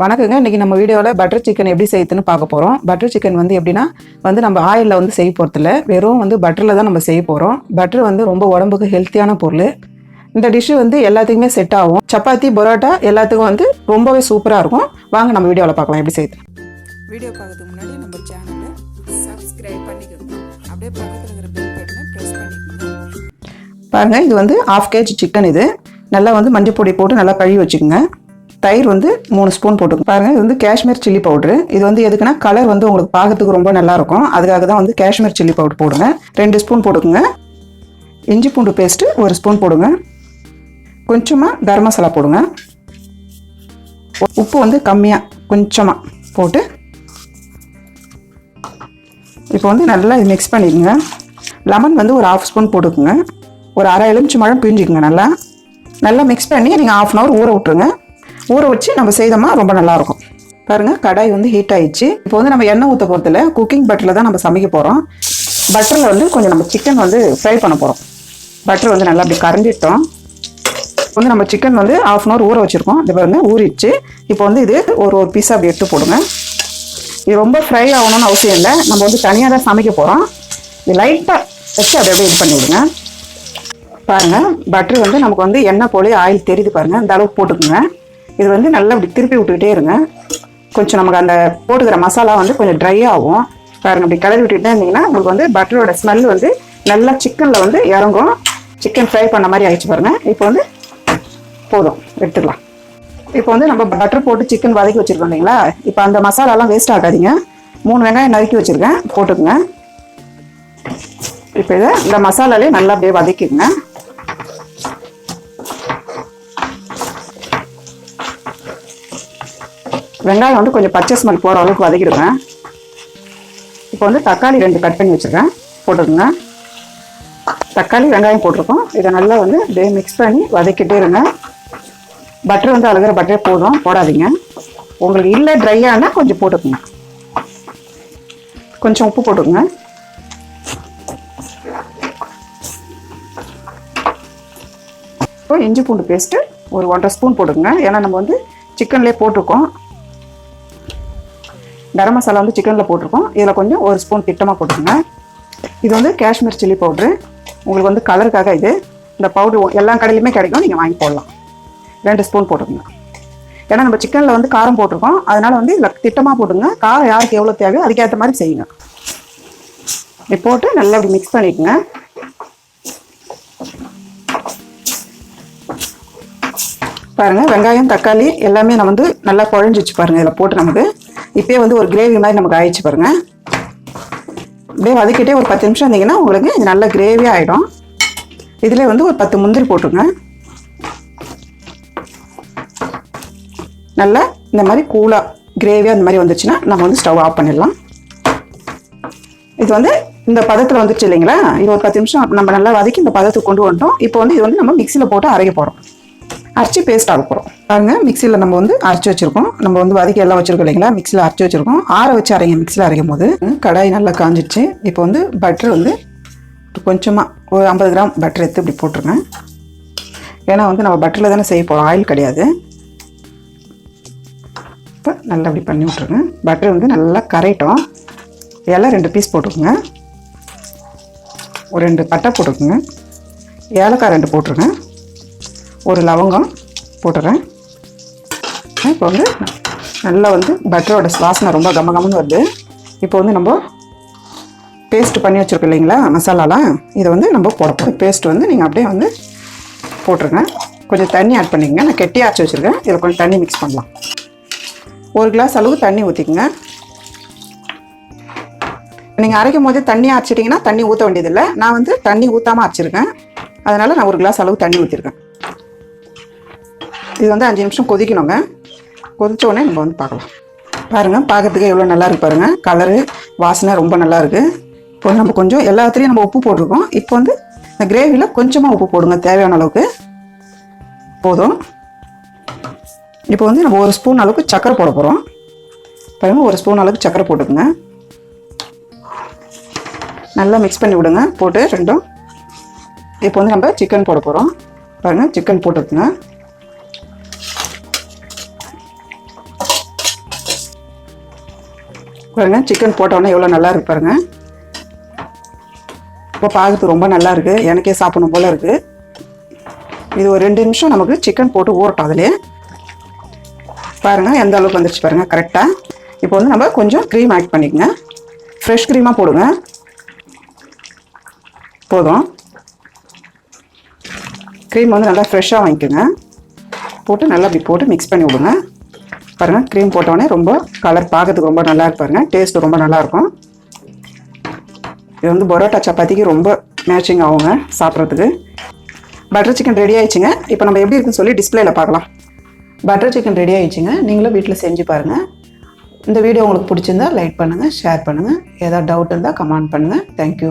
வணக்கங்க. இன்றைக்கி நம்ம வீடியோவில் பட்டர் சிக்கன் எப்படி செய்யுதுன்னு பார்க்க போகிறோம் பட்டர் சிக்கன் வந்து எப்படின்னா வந்து நம்ம ஆயிலில் வந்து செய்ய போகிறதில்ல வெறும் வந்து பட்டரில் தான் நம்ம செய்ய போகிறோம் பட்டர் வந்து ரொம்ப உடம்புக்கு ஹெல்த்தியான பொருள். இந்த டிஷ்ஷு வந்து எல்லாத்துக்குமே செட் ஆகும். சப்பாத்தி பரோட்டா எல்லாத்துக்கும் வந்து ரொம்பவே சூப்பராக இருக்கும். வாங்க நம்ம வீடியோவில் பார்க்கலாம் எப்படி செய்யுது வீடியோ பார்க்கறதுக்கு முன்னாடி நம்ம சேனலை சப்ஸ்கிரைப் பண்ணிக்கோங்க. அப்படியே பக்கத்தில் இருக்கிற பெல் பட்டனை ப்ரெஸ் பண்ணிக்கோங்க. பாருங்கள் இது வந்து ஆஃப் கேஜி சிக்கன் இது. நல்லா வந்து மஞ்சள் பொடி போட்டு நல்லா கழுவி வச்சுக்கோங்க. தயிர் வந்து மூணு ஸ்பூன் போட்டுக்கோங்க. பாருங்கள் இது வந்து காஷ்மீர் சில்லி பவுட்ரு. இது வந்து எதுக்குன்னா கலர் வந்து உங்களுக்கு பார்க்கறதுக்கு ரொம்ப நல்லா இருக்கும் அதுக்காக தான் வந்து காஷ்மீர் சில்லி பவுடர் போடுங்க. ரெண்டு ஸ்பூன் போட்டுக்கோங்க. இஞ்சி பூண்டு பேஸ்ட்டு ஒரு ஸ்பூன் போடுங்க. கொஞ்சமாக கரம் மசாலா போடுங்க. உ- உப்பு வந்து கம்மியாக கொஞ்சமாக போட்டு இப்போ வந்து நல்லா இது மிக்ஸ் பண்ணிக்கோங்க லெமன் வந்து ஒரு ஆஃப் ஸ்பூன் போட்டுக்கோங்க. ஒரு அரை எலுமிச்சி மழை பிழிஞ்சிக்கோங்க நல்லா. நல்லா மிக்ஸ் பண்ணி நீங்கள் ஆஃப் அன் ஹவர் ஊற விட்ருங்க ஊற வச்சு நம்ம செய்தோம்னா ரொம்ப நல்லாயிருக்கும். பாருங்கள் கடாய் வந்து ஹீட் ஆயிடுச்சு. இப்போ வந்து நம்ம எண்ணெய் ஊற்ற போகிறதுல குக்கிங் பட்டரில் தான் நம்ம சமைக்க போகிறோம் பட்டரில் வந்து கொஞ்சம் நம்ம சிக்கன் வந்து ஃப்ரை பண்ண போகிறோம் பட்டர் வந்து நல்லா அப்படி கரைஞ்சிட்டோம் வந்து நம்ம சிக்கன் வந்து ஆஃப் அன் ஹவர் ஊற வச்சுருக்கோம். இது பாருங்க ஊறிடுச்சு. இப்போ வந்து இது ஒரு ஒரு பீஸாக அப்படி எடுத்து போடுங்க. இது ரொம்ப ஃப்ரை ஆகணும்னு அவசியம் இல்லை. நம்ம வந்து தனியாக தான் சமைக்க போகிறோம் இது லைட்டாக வச்சு அதை அப்படியே இது பண்ணிவிடுங்க பாருங்கள் பாருங்க பட்டர் வந்து நமக்கு வந்து எண்ணெய் போலே ஆயில் தெரியுது பாருங்கள் இந்த அளவுக்கு போட்டுக்கோங்க. இது வந்து நல்லா இப்படி திருப்பி விட்டுக்கிட்டே இருங்க. கொஞ்சம் நமக்கு அந்த போட்டுக்கிற மசாலா வந்து கொஞ்சம் ட்ரை ஆகும். பாருங்க இப்படி கலரி விட்டுட்டே இருந்தீங்கன்னா உங்களுக்கு வந்து பட்டரோட ஸ்மெல் வந்து நல்லா சிக்கனில் வந்து இறங்கும். சிக்கன் ஃப்ரை பண்ண மாதிரி ஆயிடுச்சு பாருங்க. இப்போ வந்து போதும் எடுத்துக்கலாம் இப்போ வந்து நம்ம பட்டர் போட்டு சிக்கன் வதக்கி வச்சிருக்கோம் இல்லைங்களா? இப்போ அந்த மசாலாலாம் வேஸ்ட் ஆகாதீங்க. மூணு வெங்காயம் நறுக்கி வச்சிருக்கேன் போட்டுக்குங்க. இப்போ இதை இந்த மசாலாலே நல்லா அப்படியே வதக்கிடுங்க. வெங்காயம் வந்து கொஞ்சம் பச்சை ஸ்மெல் போகிற அளவுக்கு வதக்கிடுங்க. இப்போ வந்து தக்காளி ரெண்டு கட் பண்ணி வச்சிருக்கேன். போட்டுருங்க தக்காளி வெங்காயம் போட்டிருக்கோம். இதை நல்லா வந்து அப்படியே மிக்ஸ் பண்ணி வதக்கிட்டே இருங்க. பட்டர் வந்து அழுகிற பட்டரே போதும். போடாதீங்க. உங்களுக்கு இல்லை ட்ரையானா கொஞ்சம் போட்டுக்கோங்க. கொஞ்சம் உப்பு போட்டுக்கோங்க. இப்போ இஞ்சி பூண்டு பேஸ்ட்டு ஒரு ஒன்றரை ஸ்பூன் போட்டுக்கோங்க. ஏன்னா நம்ம வந்து சிக்கன்லேயே போட்டிருக்கோம். கரம் மசாலா வந்து சிக்கனில் போட்டிருக்கோம். இதில் கொஞ்சம் ஒரு ஸ்பூன் திட்டமாக போட்டுக்கோங்க. இது வந்து காஷ்மீர் சில்லி பவுட்ரு. உங்களுக்கு வந்து கலருக்காக இது. இந்த பவுட்ரு எல்லா கடையிலுமே கிடைக்கும். நீங்கள் வாங்கி போடலாம். ரெண்டு ஸ்பூன் போட்டுக்கோங்க. ஏன்னா நம்ம சிக்கனில் வந்து காரம் போட்டிருக்கோம். அதனால் வந்து இதில் திட்டமாக போட்டுங்க காரம் யாருக்கு எவ்வளோ தேவையோ அதுக்கேற்ற மாதிரி செய்யுங்க. இப்படி போட்டு நல்லா அப்படி மிக்ஸ் பண்ணிக்கோங்க. பாருங்கள் வெங்காயம் தக்காளி எல்லாமே நம்ம வந்து நல்லா குழஞ்சிச்சு பாருங்கள் இதில் போட்டு நமக்கு இப்போயே வந்து ஒரு கிரேவி மாதிரி நமக்கு ஆயிடுச்சு பாருங்க. அப்படியே வதக்கிட்டே ஒரு பத்து நிமிஷம் இருந்தீங்கன்னா உங்களுக்கு இது நல்ல கிரேவி ஆகிடும் இதில் வந்து ஒரு பத்து முந்திரி போட்டுருங்க. நல்லா இந்த மாதிரி கூலாக கிரேவியாக அந்த மாதிரி வந்துச்சுன்னா நம்ம வந்து ஸ்டவ் ஆஃப் பண்ணிடலாம். இது வந்து இந்த பதத்தில் வந்துருச்சு இல்லைங்களா? இது ஒரு பத்து நிமிஷம் நம்ம நல்லா வதக்கி இந்த பதத்துக்கு கொண்டு வந்துட்டோம். இப்போ வந்து இது வந்து நம்ம மிக்சியில் போட்டு அரைக்க போகிறோம் அரைச்சி பேஸ்ட் ஆக போகிறோம் பாருங்கள் மிக்சியில் நம்ம வந்து அரைச்சி வச்சுருக்கோம். நம்ம வந்து வதக்கி எல்லாம் வச்சுருக்கோம் இல்லைங்களா? மிக்சியில் அரைச்சி வச்சுருக்கோம். ஆற வச்சு அரைங்க மிக்சியில் அரைக்கும் போது கடாய் நல்லா காஞ்சிடுச்சு இப்போ வந்து பட்டர் வந்து கொஞ்சமாக ஒரு ஐம்பது கிராம் பட்டர் எடுத்து இப்படி போட்டுருங்க. ஏன்னா வந்து நம்ம பட்டரில் தானே செய்ய போகிறோம் ஆயில் கிடையாது. இப்போ நல்லா அப்படி பண்ணி விட்ருங்க பட்டர் வந்து நல்லா கரையட்டும். எல்லாம் ரெண்டு பீஸ் போட்டுக்கோங்க. ஒரு ரெண்டு பட்டை போட்டுக்கோங்க. ஏலக்காய் ரெண்டு போட்டுருங்க. ஒரு லவங்கம் போட்டுறேன். இப்போ வந்து நல்லா வந்து பட்டரோட வாசனை ரொம்ப கம கமன்னு வருது. இப்போ வந்து நம்ம பேஸ்ட் பண்ணி வச்சுருக்கோம் இல்லைங்களா மசாலாலாம் இதை வந்து நம்ம போட போகிறோம் பேஸ்ட் வந்து நீங்கள் அப்படியே வந்து போட்டுருங்க. கொஞ்சம் தண்ணி ஆட் பண்ணிக்கங்க. நான் கெட்டி அரைச்சி வச்சுருக்கேன். இதில் கொஞ்சம் தண்ணி மிக்ஸ் பண்ணலாம். ஒரு கிளாஸ் அளவு தண்ணி ஊற்றிக்கங்க நீங்கள் அரைக்கும் போது தண்ணி அரைச்சிட்டிங்கன்னா தண்ணி ஊற்ற வேண்டியதில்லை. நான் வந்து தண்ணி ஊற்றாமல் அரைச்சிருக்கேன். அதனால் நான் ஒரு கிளாஸ் அளவு தண்ணி ஊற்றிருக்கேன் இது வந்து அஞ்சு நிமிஷம் கொதிக்கணுங்க. கொதித்த உடனே நம்ம வந்து பார்க்கலாம். பாருங்கள் பார்க்கறதுக்கு எவ்வளோ நல்லா இருக்கு பாருங்கள் கலரு வாசனை ரொம்ப நல்லாயிருக்கு. இப்போ வந்து நம்ம கொஞ்சம் எல்லாத்துலேயும் நம்ம உப்பு போட்டிருக்கோம். இப்போ வந்து இந்த கிரேவியில் கொஞ்சமாக உப்பு போடுங்க தேவையான அளவுக்கு. போதும். இப்போ வந்து நம்ம ஒரு ஸ்பூன் அளவுக்கு சக்கரை போட போகிறோம் பாருங்கள் ஒரு ஸ்பூன் அளவுக்கு சக்கரை போட்டுக்கோங்க. நல்லா மிக்ஸ் பண்ணி விடுங்க. போட்டு ரெண்டும். இப்போ வந்து நம்ம சிக்கன் போட போகிறோம் பாருங்கள் சிக்கன் போட்டுருக்குங்க பாருங்க சிக்கன் போட்டோன்னே எவ்வளோ நல்லா இருக்கு பாருங்க. இப்போ பார்க்கறதுக்கு ரொம்ப நல்லா இருக்கு. எனக்கே சாப்பிடணும் போல இருக்கு. இது ஒரு ரெண்டு நிமிஷம் நமக்கு சிக்கன் போட்டு ஊறட்டும் அதுலேயே. பாருங்கள் எந்த அளவுக்கு வந்துருச்சு பாருங்கள் கரெக்டாக இப்போ வந்து நம்ம கொஞ்சம் க்ரீம் ஆட் பண்ணிக்கோங்க. ஃப்ரெஷ் க்ரீமாக போடுங்க. போதும். க்ரீம் வந்து நல்லா ஃப்ரெஷ்ஷாக வாங்கிக்கோங்க. போட்டு நல்லா இப்படி போட்டு மிக்ஸ் பண்ணி விடுங்க. பாருங்கள் க்ரீம் போட்டோடனே ரொம்ப கலர் பார்க்கறதுக்கு ரொம்ப நல்லா இருக்கு பாருங்க. டேஸ்ட் ரொம்ப நல்லாயிருக்கும் இது வந்து பரோட்டா சப்பாத்திக்கு ரொம்ப மேட்சிங் ஆகுங்க சாப்பிட்றதுக்கு. பட்டர் சிக்கன் ரெடி ஆயிடுச்சுங்க. இப்போ நம்ம எப்படி இருக்குன்னு சொல்லி டிஸ்பிளேல பார்க்கலாம். பட்டர் சிக்கன் ரெடி ஆயிடுச்சுங்க. நீங்களும் வீட்டில் செஞ்சு பாருங்கள் இந்த வீடியோ உங்களுக்கு பிடிச்சிருந்தா லைக் பண்ணுங்கள் ஷேர் பண்ணுங்கள் ஏதாவது டவுட் இருந்தால் கமெண்ட் பண்ணுங்கள் தேங்க்யூ